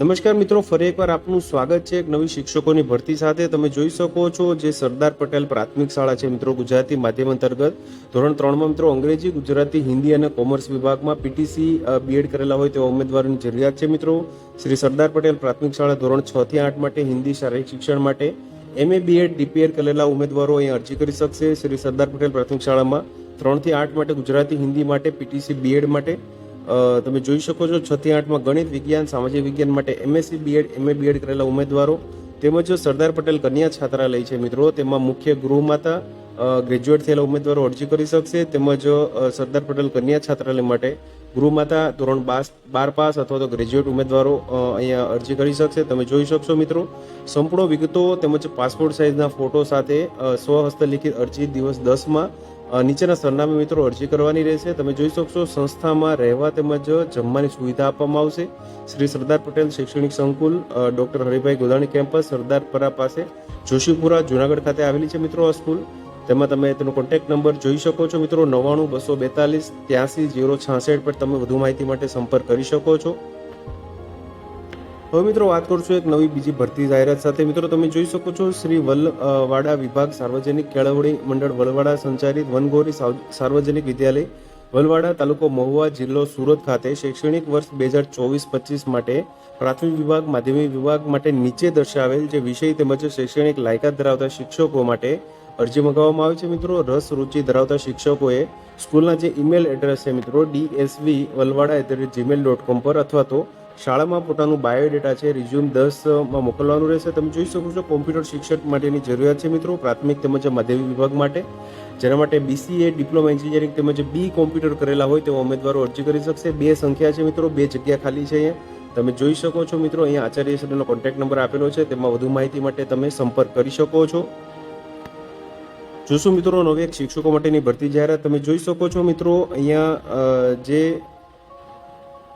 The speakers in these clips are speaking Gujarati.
નમસ્કાર મિત્રો, ફરી એકવાર આપનું સ્વાગત છે એક નવી શિક્ષકોની ભરતી સાથે. તમે જોઈ શકો છો જે સરદાર પટેલ પ્રાથમિક શાળા છે મિત્રો, ગુજરાતી માધ્યમ અંતર્ગત. ધોરણ ત્રણમાં મિત્રો, અંગ્રેજી, ગુજરાતી, હિન્દી અને કોમર્સ વિભાગમાં પીટીસી બીએડ કરેલા હોય તેવા ઉમેદવારોની જરૂરિયાત છે મિત્રો. શ્રી સરદાર પટેલ પ્રાથમિક શાળા ધોરણ છ થી આઠ માટે હિન્દી શારીરિક શિક્ષણ માટે એમએ બીએડ ડીપીએડ કરેલા ઉમેદવારો અહીં અરજી કરી શકશે. શ્રી સરદાર પટેલ પ્રાથમિક શાળામાં ત્રણથી આઠ માટે ગુજરાતી, હિન્દી માટે પીટીસી બીએડ માટે તમે જોઈ શકો છો છથી આઠમાં ગણિત વિજ્ઞાન, સામાજિક વિજ્ઞાન માટે એમએસસી બીએડ એમએ બીએડ કરેલા ઉમેદવારો. તેમજ સરદાર પટેલ કન્યા છાત્રાલય છે મિત્રો. તેમાં મુખ્ય ગૃહમાતા ગ્રેજ્યુએટ થયેલા ઉમેદવારો અરજી કરી શકશે. તેમજ સરદાર પટેલ કન્યા છાત્રાલય માટે ગૃહમાતા ધોરણ બાર બાર પાસ અથવા તો ગ્રેજ્યુએટ ઉમેદવારો અહીંયા અરજી કરી શકશે. તમે જોઈ શકશો મિત્રો. સંપૂર્ણ વિગતો તેમજ પાસપોર્ટ સાઇઝના ફોટો સાથે સ્વહસ્તલિખિત અરજી દિવસ દસમાં નીચેના સરનામે મિત્રો અરજી કરવાની રહેશે. તમે જોઈ શકશો, સંસ્થામાં રહેવા તેમજ જમવાની સુવિધા આપવામાં આવશે. શ્રી સરદાર પટેલ શૈક્ષણિક સંકુલ ડૉક્ટર હરિભાઈ ગોદાણી કેમ્પસ સરદારપરા પાસે જોશીપુરા, જુનાગઢ ખાતે આવેલી છે મિત્રો આ સ્કૂલ. તેમાં તમે તેનો કોન્ટેક્ટ નંબર જોઈ શકો છો મિત્રો, નવ્વાણું, બસો બેતાલીસ, ત્યાંસી, જીરો છાસઠ પર તમે વધુ માહિતી માટે સંપર્ક કરી શકો છો. હવે મિત્રો વાત કરશું એક નવી, બીજી ભરતી જાહેરાત સાથે. મિત્રો, તમે જોઈ શકો છો શ્રી વલવાડા વિભાગ સાર્વજનિક કેળવણી મંડળ વલવાડા સંચાલિત વનગોરી સાર્વજનિક વિદ્યાલય વલવાડા તાલુકો મહુવા જિલ્લો સુરત ખાતે શૈક્ષણિક વર્ષ બે હજાર ચોવીસ પચીસ માટે પ્રાથમિક વિભાગ, માધ્યમિક વિભાગ માટે નીચે દર્શાવેલ જે વિષય તેમજ શૈક્ષણિક લાયકાત ધરાવતા શિક્ષકો માટે અરજી મંગાવવામાં આવી છે. મિત્રો, રસ રુચિ ધરાવતા શિક્ષકોએ સ્કૂલના જે ઈમેલ એડ્રેસ છે મિત્રો DSV Valvada at the rate Gmail dot com પર અથવા તો શાળામાં પોતાનું બાયોડેટા છે રિઝ્યુમ દસમાં મોકલવાનું રહેશે. તમે જોઈ શકો છો કોમ્પ્યુટર શિક્ષક માટેની જરૂરિયાત છે મિત્રો, પ્રાથમિક તેમજ માધ્યમિક વિભાગ માટે. જેના માટે બીસીએ ડિપ્લોમા એન્જિનિયરિંગ તેમજ બી કોમ્પ્યુટર કરેલા હોય તેવા ઉમેદવારો અરજી કરી શકશે. બે સંખ્યા છે મિત્રો, બે જગ્યા ખાલી છે અહીંયા. તમે જોઈ શકો છો મિત્રો, અહીંયા આચાર્ય સરનો કોન્ટેક્ટ નંબર આપેલો છે. તેમાં વધુ માહિતી માટે તમે સંપર્ક કરી શકો છો. જોશું મિત્રો, નવી એક શિક્ષકો માટેની ભરતી જાહેરાત. તમે જોઈ શકો છો મિત્રો, અહીંયા જે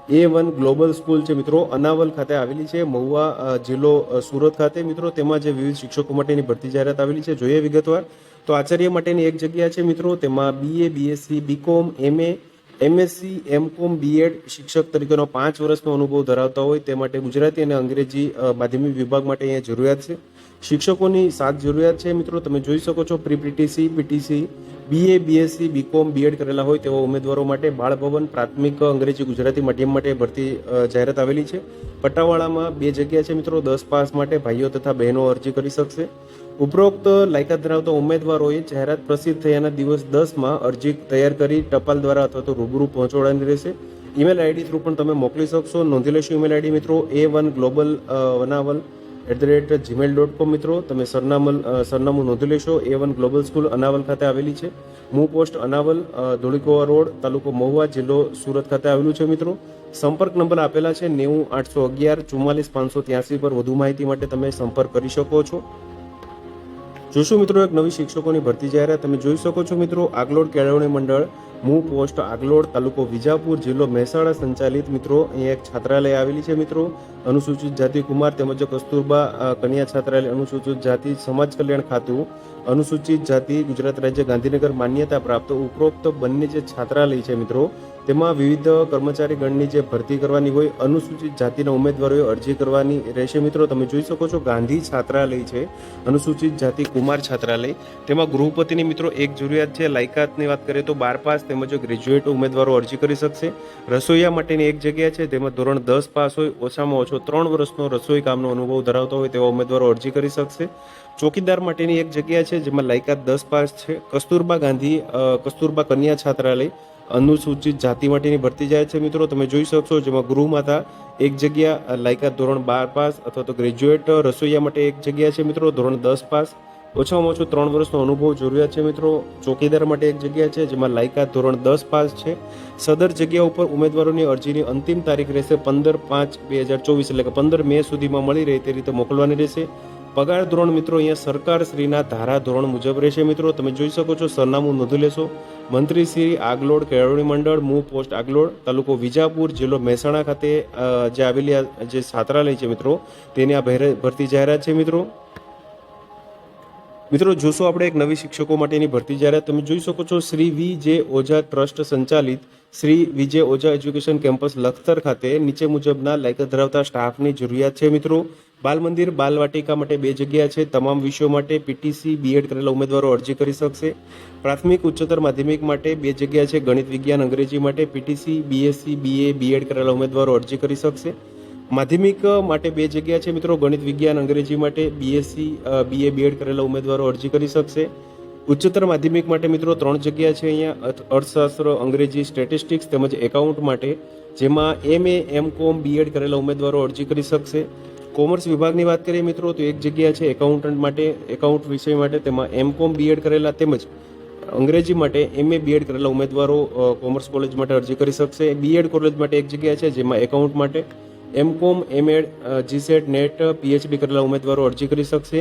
એ વન ગ્લોબલ સ્કૂલ છે મિત્રો. અનાવલ ખાતે આવેલી છે. મહુવા જિલ્લો સુરત ખાતે. મિત્રો, તેમાં જે વિવિધ શિક્ષકો માટેની ભરતી જાહેરાત આવેલી છે, જોઈએ વિગતવાર. તો આચાર્ય માટેની એક જગ્યા છે મિત્રો. તેમાં BA BSc BCom MA MSc MCom BEd શિક્ષક તરીકેનો પાંચ વર્ષનો અનુભવ ધરાવતા હોય તે માટે ગુજરાતી અને અંગ્રેજી માધ્યમિક વિભાગ માટે અહીંયા જરૂરિયાત છે. શિક્ષકોની સાત જરૂરિયાત છે મિત્રો. તમે જોઈ શકો છો pre PTC PTC BA BSc BCom BEd કરેલા હોય તેવા ઉમેદવારો માટે બાળભવન પ્રાથમિક અંગ્રેજી ગુજરાતી માધ્યમ માટે ભરતી જાહેરાત આવેલી છે. પટ્ટાવાળામાં બે જગ્યા છે મિત્રો. દસ પાસ માટે ભાઈઓ તથા બહેનો અરજી કરી શકશે. ઉપરોક્ત લાયકાત ધરાવતા ઉમેદવારોએ જાહેરાત પ્રસિદ્ધ થયાના દિવસ દસમાં અરજી તૈયાર કરી ટપાલ દ્વારા અથવા તો રૂબરૂ પહોંચાડવાની રહેશે. ઈમેલ આઈડી થ્રુ પણ તમે મોકલી શકશો. નોંધી લેશો ઈમેલ આઈડી મિત્રો A one global વનાવલ at the rate Gmail dot com મિત્રો. તમે સરનામલ સરનામું નોંધી લેશો. A one global school Anaval ખાતે આવેલી છે. મૂ પોસ્ટ અનાવલ ધોળીકોવા રોડ, તાલુકો મહુવા જિલ્લો સુરત ખાતે આવેલું છે મિત્રો. સંપર્ક નંબર આપેલા છે નેવું આઠસો અગિયાર, ચુમ્માલીસ પાંચસો ત્યાંસી પર વધુ માહિતી માટે તમે સંપર્ક કરી શકો છો. જોશું મિત્રો એક નવી શિક્ષકોની ભરતી જાહેરાત. તમે જોઈ શકો છો મિત્રો, આગલોડ કેળવણી મંડળ, મૂ પોસ્ટ આગલોડ, તાલુકો વિજાપુર, જિલ્લો મહેસાણા સંચાલિત મિત્રો, અહીંયા એક છાત્રાલય આવેલી છે મિત્રો, અનુસૂચિત જાતિ કુમાર તેમજ કસ્તુરબા કન્યા છાત્રાલય, અનુસૂચિત જાતિ સમાજ કલ્યાણ ખાતું, અનુસૂચિત જાતિ ગુજરાત રાજ્ય ગાંધીનગર માન્યતા પ્રાપ્ત ઉપરોક્ત બંને જે છાત્રાલય છે મિત્રો તેમાં વિવિધ કર્મચારી ગણની જે ભરતી કરવાની હોય, અનુસૂચિત જાતિના ઉમેદવારોએ અરજી કરવાની રહેશે. મિત્રો, તમે જોઈ શકો છો, ગાંધી છાત્રાલય છે, અનુસૂચિત જાતિ કુમાર છાત્રાલય. તેમાં ગૃહપતિની મિત્રો એક જરૂરિયાત છે, લાયકાતની વાત કરીએ તો બાર પાસ તેમજ ગ્રેજ્યુએટ ઉમેદવારો અરજી કરી શકશે. રસોઈયા માટેની એક જગ્યા છે, તેમાં ધોરણ દસ પાસ હોય, ઓછામાં ઓછો ત્રણ વર્ષનો રસોઈ કામનો અનુભવ ધરાવતો હોય તેવા ઉમેદવારો અરજી કરી શકશે. ચોકીદાર માટેની એક જગ્યા છે, જેમાં લાયકાત દસ પાસ છે. કસ્તુરબા ગાંધી કસ્તુરબા કન્યા છાત્રાલય. અનુસૂચિત જાતિ માટેની ભરતી જાય છે મિત્રો. તમે જોઈ શકશો જેમાં ગૃહમાતા એક જગ્યા લાયકા ધોરણ બાર પાસ અથવા તો ગ્રેજ્યુએટ રસોઈયા માટે એક જગ્યા છે મિત્રો. ધોરણ દસ પાસ. ઓછામાં ઓછું ત્રણ વર્ષનો અનુભવ જરૂરિયાત છે મિત્રો. ચોકીદાર માટે એક જગ્યા છે જેમાં લાયકાત ધોરણ દસ પાસ છે. સદર જગ્યા ઉપર ઉમેદવારોની અરજીની અંતિમ તારીખ રહેશે પંદર પાંચ બે હજાર ચોવીસ, એટલે કે પંદર મે સુધીમાં મળી રહે તે રીતે મોકલવાની રહેશે. પગાર ધોરણ મિત્રો અહીંયા સરકાર શ્રીના ધારા ધોરણ મુજબ રહેશે મિત્રો. તમે જોઈ શકો છો, સરનામું નોંધી લેશો. મંત્રી શ્રી આગલોડ કેળવણી મંડળ, મૂ પોસ્ટ આગલોડ, તાલુકો વિજાપુર, જિલ્લો મહેસાણા ખાતે જે આવેલી જે છાત્રાલય છે મિત્રો, તેની આ ભેર- ભરતી જાહેરાત છે મિત્રો. મિત્રો, જોશો, આપણે એક નવી શિક્ષકો માટેની ભરતી. જાહેરાત તમે જોઈ શકો છો, શ્રી વી જે ઓઝા ટ્રસ્ટ સંચાલિત, શ્રી વિજય ઓઝા એજ્યુકેશન કેમ્પસ લખતર ખાતે નીચે મુજબના લાયકાત ધરાવતા સ્ટાફની જરૂરિયાત છે. મિત્રો, બાલ મંદિર, બાલ વાટિકા માટે બે જગ્યા છે. તમામ વિષયો માટે પીટીસી બીએડ કરેલા ઉમેદવારો અરજી કરી શકશે. પ્રાથમિક, ઉચ્ચતર માધ્યમિક માટે બે જગ્યા છે. ગણિત, વિજ્ઞાન, અંગ્રેજી માટે પીટીસી બીએસસી બીએ બીએડ કરેલા ઉમેદવારો અરજી કરી શકશે. માધ્યમિક માટે બે જગ્યા છે મિત્રો. ગણિત, વિજ્ઞાન, અંગ્રેજી માટે બીએસસી બીએ બીએડ કરેલા ઉમેદવારો અરજી કરી શકશે. ઉચ્ચતર માધ્યમિક માટે મિત્રો ત્રણ જગ્યા છે અહીંયા. અર્થશાસ્ત્ર, અંગ્રેજી, સ્ટેટિસ્ટિક્સ તેમજ એકાઉન્ટ માટે, જેમાં એમ એ એમ કોમ બીએડ કરેલા ઉમેદવારો અરજી કરી શકશે. કોમર્સ વિભાગની વાત કરીએ મિત્રો, તો એક જગ્યા છે એકાઉન્ટન્ટ માટે, એકાઉન્ટ વિષય માટે, તેમાં એમ કોમ બીએડ કરેલા તેમજ અંગ્રેજી માટે એમએ બીએડ કરેલા ઉમેદવારો કોમર્સ કોલેજ માટે અરજી કરી શકશે. બીએડ કોલેજ માટે એક જગ્યા છે જેમાં એકાઉન્ટ માટે એમ કોમ એમએડ જીસેટ નેટ પીએચડી કરેલા ઉમેદવારો અરજી કરી શકશે.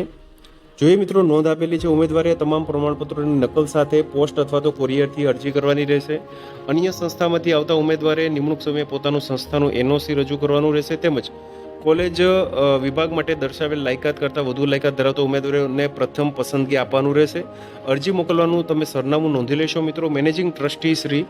જોઈએ મિત્રો, નોંધ આપેલી છે, ઉમેદવારે તમામ પ્રમાણપત્રોની નકલ સાથે પોસ્ટ અથવા તો કોરિયરથી અરજી કરવાની રહેશે. અન્ય સંસ્થામાંથી આવતા ઉમેદવારે નિમણૂક સમયે પોતાનું સંસ્થાનું એનઓસી રજૂ કરવાનું રહેશે તેમજ કોલેજ વિભાગ માટે દર્શાવેલ લાયકાત કરતાં વધુ લાયકાત ધરાવતા ઉમેદવારોને પ્રથમ પસંદગી આપવાનું રહેશે. અરજી મોકલવાનું તમે સરનામું નોંધી લેશો મિત્રો. Managing trustee Shri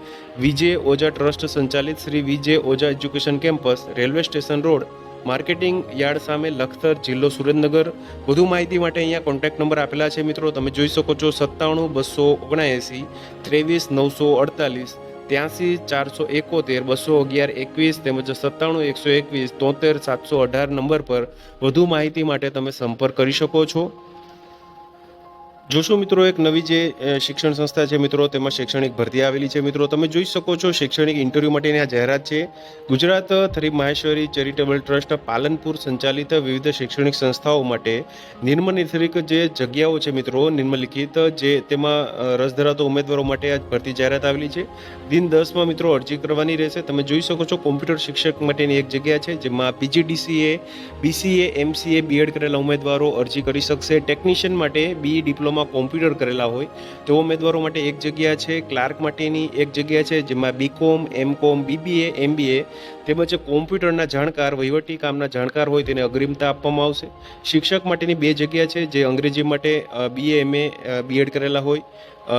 Vijay Oza trust, સંચાલિત Shri Vijay Oza education campus, railway station road, marketing yard સામે લખતર જિલ્લો સુરેન્દ્રનગર. વધુ માહિતી માટે અહીંયા કોન્ટેક્ટ નંબર આપેલા છે મિત્રો. તમે જોઈ શકો છો સત્તાણું, બસો ઓગણએંસી, ત્રેવીસ, નવસો અડતાલીસ ત્યાંસી ચારસો એકોતેર, બસો અગિયાર એકવીસ તેમજ સત્તાણું એકસો એકવીસ, તોતેર સાતસો અઢાર નંબર પર વધુ માહિતી માટે તમે સંપર્ક કરી શકો છો. જોશો મિત્રો, એક નવી જે શિક્ષણ સંસ્થા છે મિત્રો, તેમાં શૈક્ષણિક ભરતી આવેલી છે મિત્રો. તમે જોઈ શકો છો શૈક્ષણિક ઇન્ટરવ્યૂ માટેની આ જાહેરાત છે. ગુજરાત થરી માહેશ્વરી ચેરિટેબલ ટ્રસ્ટ પાલનપુર સંચાલિત વિવિધ શૈક્ષણિક સંસ્થાઓ માટે નિમ્નલિખિત જે જગ્યાઓ છે મિત્રો નિમ્નલિખિત જે તેમાં રસ ધરાવતા ઉમેદવારો માટે આ ભરતી જાહેરાત આવેલી છે. દિન દસમાં મિત્રો અરજી કરવાની રહેશે. તમે જોઈ શકો છો કોમ્પ્યુટર શિક્ષક માટેની એક જગ્યા છે, જેમાં પીજીડીસીએ, બીસીએ, એમસીએ, બીએડ કરેલા ઉમેદવારો અરજી કરી શકશે. ટેકનિશિયન માટે બી ડિપ્લોમા કોમ્પ્યુટર કરેલા હોય તેવા ઉમેદવારો માટે એક જગ્યા છે, ક્લાર્ક માટેની એક જગ્યા છે, જેમાં બીકોમ એમકોમ બીબીએ એમબીએ તેમજ કોમ્પ્યુટરના જાણકાર, વહીવટી કામના જાણકાર હોય તેને અગ્રિમતા આપવામાં આવશે. શિક્ષક માટેની બે જગ્યા છે, જે અંગ્રેજી માટે બીએ એમએ બીએડ કરેલા હોય.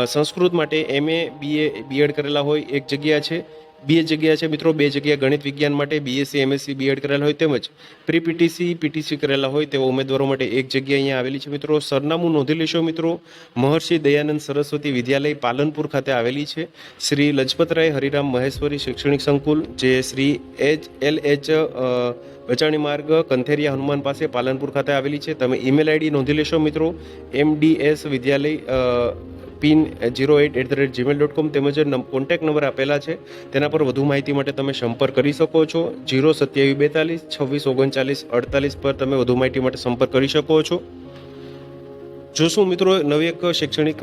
સંસ્કૃત માટે એમએ બીએ બીએડ કરેલા હોય, એક જગ્યા છે. બે જગ્યા છે મિત્રો બે જગ્યા ગણિત વિજ્ઞાન માટે બીએસસી એમએસસી બીએડ કરેલા હોય તેમજ પ્રી પીટીસી પીટીસી કરેલા હોય તેવા ઉમેદવારો માટે એક જગ્યા અહીંયા આવેલી છે મિત્રો. સરનામું નોંધી લેશો મિત્રો. મહર્ષિ દયાનંદ સરસ્વતી વિદ્યાલય પાલનપુર ખાતે આવેલી છે. શ્રી લજપતરાય હરિરામ મહેશ્વરી શૈક્ષણિક સંકુલ જે Shri H L H Bachani માર્ગ કંથેરિયા હનુમાન પાસે પાલનપુર ખાતે આવેલી છે. તમે ઈમેલ આઈડી નોંધી લેશો મિત્રો. એમડીએસ વિદ્યાલય અ, pin zero at at the rate Gmail dot com તેમજ કોન્ટેક્ટ નંબર આપેલા છે. તેના પર વધુ માહિતી માટે તમે સંપર્ક કરી શકો છો. જીરો સત્યાવીસ બેતાલીસ, છવ્વીસ ઓગણચાલીસ, અડતાલીસ પર તમે વધુ માહિતી માટે સંપર્ક કરી શકો છો. જોશું મિત્રો નવી એક શૈક્ષણિક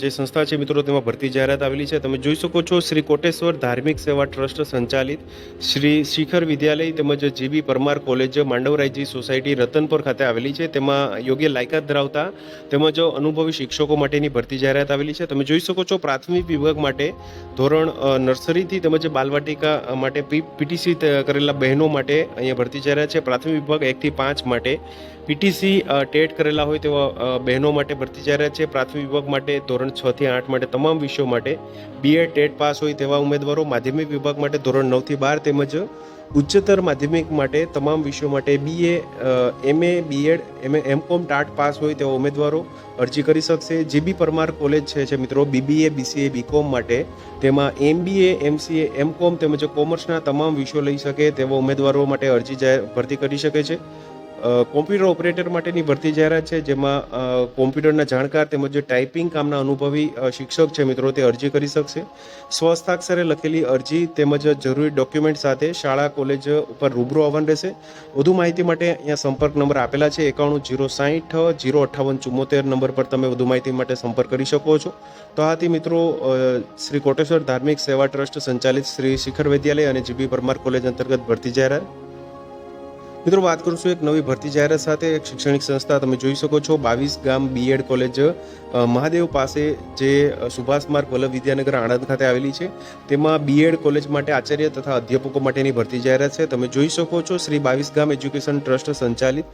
જે સંસ્થા છે મિત્રો તેમાં ભરતી જાહેરાત આવેલી છે, તમે જોઈ શકો છો શ્રી કોટેશ્વર ધાર્મિક સેવા ટ્રસ્ટ સંચાલિત શ્રી શિખર વિદ્યાલય તેમજ GB Parmar college Mandavrayji society Ratanpur ખાતે આવેલી છે. તેમાં યોગ્ય લાયકાત ધરાવતા તેમજ અનુભવી શિક્ષકો માટેની ભરતી જાહેરાત આવેલી છે. તમે જોઈ શકો છો પ્રાથમિક વિભાગ માટે ધોરણ નર્સરીથી તેમજ બાલવાટિકા માટે પીટીસી કરેલા બહેનો માટે અહીંયા ભરતી જાહેરાત છે. પ્રાથમિક વિભાગ એકથી પાંચ માટે પીટીસી ટેટ કરેલા હોય તેવા બહેનો માટે ભરતી જાહેરાત છે. પ્રાથમિક વિભાગ માટે ધોરણ છ થી આઠ માટે તમામ વિષયો માટે બીએડ ટેટ પાસ હોય તેવા ઉમેદવારો માધ્યમિક વિભાગ માટે ધોરણ નવથી બાર તેમજ ઉચ્ચતર માધ્યમિક માટે તમામ વિષયો માટે BA MA BEd M MCom TAT pass હોય તેવા ઉમેદવારો અરજી કરી શકશે. જીબી પરમાર કોલેજ છે મિત્રો બીબીએ બીસીએ બીકોમ માટે તેમાં એમબીએ એમસીએ એમકોમ તેમજ કોમર્સના તમામ વિષયો લઈ શકે તેવા ઉમેદવારો માટે અરજી ભરતી કરી શકે છે. કોમ્પ્યુટર ઓપરેટર માટેની ભરતી જાહેરાત છે, જેમાં કોમ્પ્યુટરના જાણકાર તેમજ ટાઈપિંગ કામના અનુભવી શિક્ષક છે મિત્રો, તે અરજી કરી શકશે. સ્વહસ્તાક્ષરે લખેલી અરજી તેમજ જરૂરી ડોક્યુમેન્ટ સાથે શાળા કોલેજ ઉપર રૂબરૂ આવવાનું રહેશે. વધુ માહિતી માટે અહીંયા સંપર્ક નંબર આપેલા છે, એકાણું જીરો સાહીઠ, જીરો અઠ્ઠાવન ચુમ્મોતેર નંબર પર તમે વધુ માહિતી માટે સંપર્ક કરી શકો છો. તો આથી મિત્રો શ્રી કોટેશ્વર ધાર્મિક સેવા ટ્રસ્ટ સંચાલિત શ્રી શિખર વિદ્યાલય અને જીબી પરમાર કોલેજ અંતર્ગત ભરતી જાહેરાત. મિત્રો, વાત કરશું એક નવી ભરતી જાહેરાત સાથે. એક શૈક્ષણિક સંસ્થા તમે જોઈ શકો છો. બાવીસ ગામ બીએડ કોલેજ મહાદેવ પાસે જે સુભાષ માર્ગ વલ્લભ વિદ્યાનગર આણંદ ખાતે આવેલી છે. તેમાં બીએડ કોલેજ માટે આચાર્ય તથા અધ્યાપકો માટેની ભરતી જાહેરાત છે. તમે જોઈ શકો છો, શ્રી બાવીસ ગામ એજ્યુકેશન ટ્રસ્ટ સંચાલિત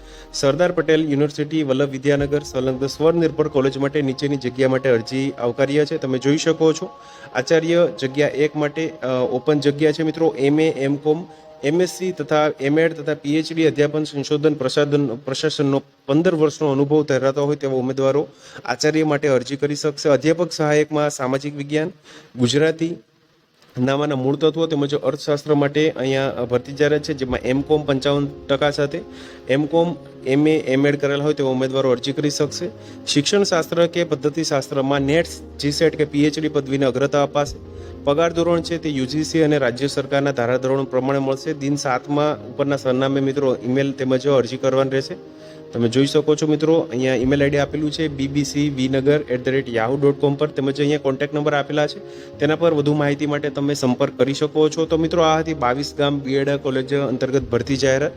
સરદાર પટેલ યુનિવર્સિટી વલ્લભ વિદ્યાનગર સંલગ્ન સ્વનિર્ભર કોલેજ માટે નીચેની જગ્યા માટે અરજી આવકાર્ય છે. તમે જોઈ શકો છો, આચાર્ય જગ્યા એક માટે ઓપન જગ્યા છે મિત્રો. એમએ એમ કોમ એમએસસી તથા એમએડ તથા પીએચડી અધ્યાપન સંશોધન પ્રસાધન પ્રશાસનનો પંદર વર્ષનો અનુભવ ધરાવતા હોય તેવા ઉમેદવારો આચાર્ય માટે અરજી કરી શકશે. અધ્યાપક સહાયકમાં સામાજિક વિજ્ઞાન, ગુજરાતી, નામાના મૂળ તત્વો તેમજ અર્થશાસ્ત્ર માટે અહીંયા ભરતી જાહેરાત છે, જેમાં એમ કોમ પંચાવન ટકા સાથે એમ કોમ એમએ એમએડ કરેલા હોય તેવા ઉમેદવારો અરજી કરી શકશે. શિક્ષણશાસ્ત્ર કે પદ્ધતિશાસ્ત્રમાં નેટ્સ જીસેટ કે પીએચડી પદવીને અગ્રતા અપાશે. પગાર ધોરણ છે તે યુજીસી અને રાજ્ય સરકારના ધારાધોરણ પ્રમાણે મળશે. દિન સાતમાં ઉપરના સરનામે મિત્રો ઈમેલ તેમજ અરજી કરવાની રહેશે. તમે જોઈ શકો છો મિત્રો, અહીંયા ઈમેલ આઈડી આપેલું છે BBC વિનગર at the rate Yahoo dot com પર તેમજ અહીંયા કોન્ટેક્ટ નંબર આપેલા છે. તેના પર વધુ માહિતી માટે તમે સંપર્ક કરી શકો છો. તો મિત્રો, આ હતી બાવીસ ગામ બીએડ કોલેજ અંતર્ગત ભરતી જાહેરાત.